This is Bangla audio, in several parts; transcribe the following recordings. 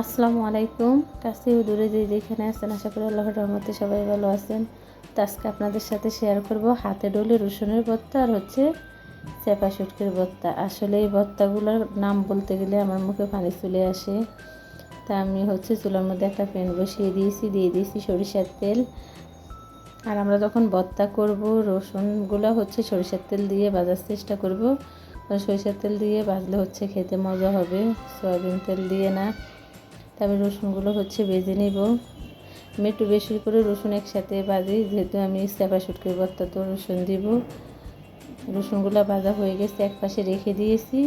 আসসালামু আলাইকুম। কাছেও দূরে যে যেখানে আছেন, আশা করি আল্লাহর রহমতে সবাই ভালো আছেন। তো আজকে আপনাদের সাথে শেয়ার করব হাতে ডলে রসুনের ভর্তা আর হচ্ছে চেপা শুটকির ভর্তা আসলে এই ভর্তাগুলোর নাম বলতে গেলে আমার মুখে পানি চলে আসে। তা আমি হচ্ছে চুলার মধ্যে একটা প্যান বসিয়ে দিয়েছি, দিয়ে দিয়েছি সরিষার তেল। আর আমরা যখন ভর্তা করব, রসুনগুলো হচ্ছে সরিষার তেল দিয়ে ভাজার চেষ্টা করব। সরিষার তেল দিয়ে ভাজলে হচ্ছে খেতে মজা হবে। সয়াবিন তেল দিয়ে না। তবে রসুনগুলো হচ্ছে বেজে নেব। আমি একটু বেশি করে রসুন একসাথে ভাজি যেহেতু আমি চাপা শুটকির ভর্তা তো রসুন দিব। রসুনগুলো ভাজা হয়ে গেছে, এক পাশে রেখে দিয়েছি।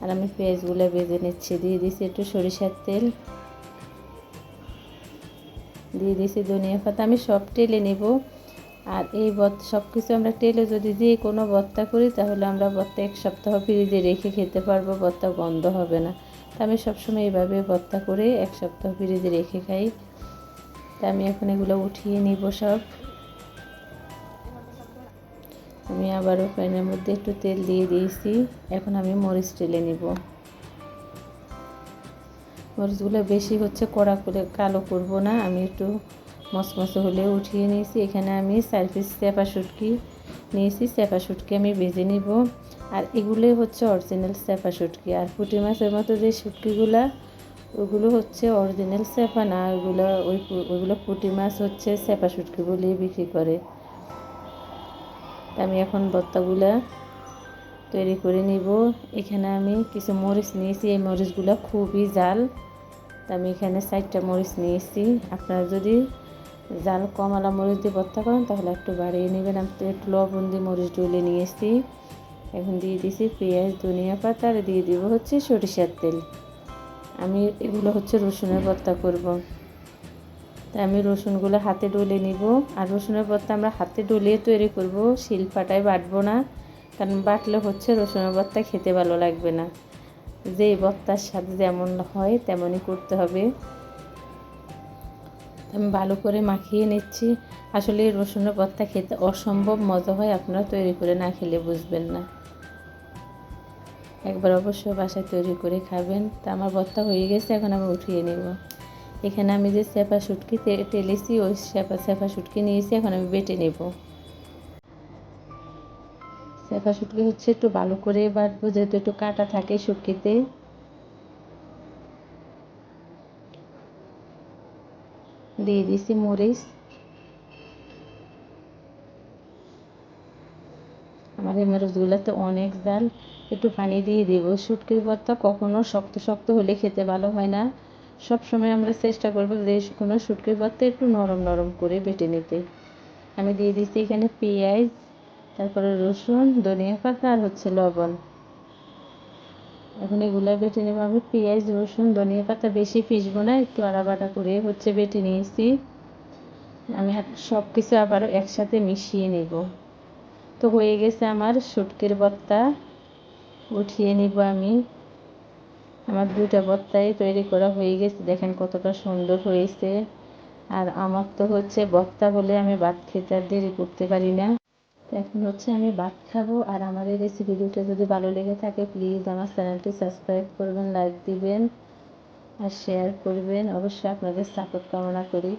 আর আমি পেঁয়াজগুলো ভেজে নিচ্ছি, দিয়ে দিয়েছি একটু সরিষার তেল। দিয়ে দিয়েছি ধনিয়া পাতা, আমি সব টেলে নেব। আর এই বত সব কিছু আমরা টেলে যদি দিয়ে কোনো ভর্তা করি, তাহলে আমরা ভর্তা এক সপ্তাহ ফ্রিজে রেখে খেতে পারব ভর্তা গন্ধ হবে না। তা আমি সবসময় এভাবে ভর্তা করে এক সপ্তাহ ফ্রিজে রেখে খাই। তা আমি এখন এগুলো উঠিয়ে নিব সব। আমি আবারও প্যানের মধ্যে একটু তেল দিয়ে দিয়েছি। এখন আমি মরিচ টেলে নিব। মরিচগুলো বেশি হচ্ছে কড়া করে কালো করব না, আমি একটু মসমসে হলে উঠিয়ে নিয়েছি। এখানে আমি চার পিস চেপা শুটকি নিয়েছি। চেপা শুটকি আমি ভেজে নিব। আর এগুলোই হচ্ছে অরিজিনাল চেপা শুটকি। আর পুঁটি মাছের মতো যে শুটকিগুলা, ওগুলো হচ্ছে অরিজিনাল চেপা না ওইগুলো ওই ওইগুলো পুঁটি মাছ হচ্ছে চেপা শুটকি বলেই বিক্রি করে। আমি এখন বত্তাগুলা তৈরি করে নিব। এখানে আমি কিছু মরিচ নিয়েছি, এই মরিচগুলো খুবই জাল। তা আমি এখানে চারটা মরিচ নিয়েছি। আপনারা যদি জাল কমালা মরিচ দিয়ে ভর্তা করেন, তাহলে একটু বাড়িয়ে নেবেন। আমি তো একটু লবণ দিয়ে মরিচ ডলে নিয়ে এসেছি এখন দিয়ে দিছি পেঁয়াজ, ধনিয়া পাতা, আর দিয়ে দিব হচ্ছে সরিষার তেল। আমি এগুলো হচ্ছে রসুনের ভর্তা করব। তাই আমি রসুনগুলো হাতে ডলে নিব। আর রসুনের ভর্তা আমরা হাতে ডলিয়ে তৈরি করব, শিলপাটায় বাটবো না, কারণ বাটলে হচ্ছে রসুনের ভর্তা খেতে ভালো লাগবে না। যে ভর্তার সাথে যেমন হয়, তেমনই করতে হবে। আমি ভালো করে মাখিয়ে নিচ্ছি। আসলে রসুনের ভর্তা খেতে অসম্ভব মজা হয়, আপনারা তৈরি করে না খেলে বুঝবেন না। একবার অবশ্যই বাসায় তৈরি করে খাবেন। তা আমার ভর্তা হয়ে গেছে, এখন আমি উঠিয়ে নেব। এখানে আমি যে চেপা শুটকি টেলেছি ওই স্যাপা চেপা শুটকি নিয়েছি, এখন আমি বেটে নেব। চেপা শুটকি হচ্ছে একটু ভালো করে বাটবো যেহেতু একটু কাটা থাকে শুটকিতে। দিয়ে দিছি মরিচ। আমার এই মরিচগুলোতে অনেক জাল। একটু পানি দিয়ে দেব। শুটকির ভর্তা কখনো শক্ত শক্ত হলে খেতে ভালো হয় না। সব সময় আমরা চেষ্টা করব যে কোনো শুটকির ভর্তা একটু নরম নরম করে বেটে নিতে। আমি দিয়ে দিচ্ছি এখানে পেঁয়াজ, তারপরে রসুন, ধনিয়া পাতা আর হচ্ছে লবণ। এখন এগুলো বেটে নেব। আমি পেঁয়াজ, রসুন, ধনিয়া পাতা বেশি পিসবো না, একটু আড়াবাটা করে হচ্ছে বেটে নিয়েছি। আমি সব কিছু আবারও একসাথে মিশিয়ে নেব। তো হয়ে গেছে আমার শুটকির ভর্তা উঠিয়ে নিব আমি। আমার দুটা ভর্তাই তৈরি করা হয়ে গেছে। দেখেন কতটা সুন্দর হয়েছে। আর আমার তো হচ্ছে ভর্তা বলে আমি ভাত খেতে আর দেরি করতে পারি না। এখন হচ্ছে আমি ভাত খাব। আর আমার এই রেসিপি ভিডিওটা যদি ভালো লেগে থাকে প্লিজ আমার চ্যানেলটি সাবস্ক্রাইব করবেন লাইক দিবেন, আর শেয়ার করবেন। অবশ্যই আপনাদের সাপোর্ট কামনা করি।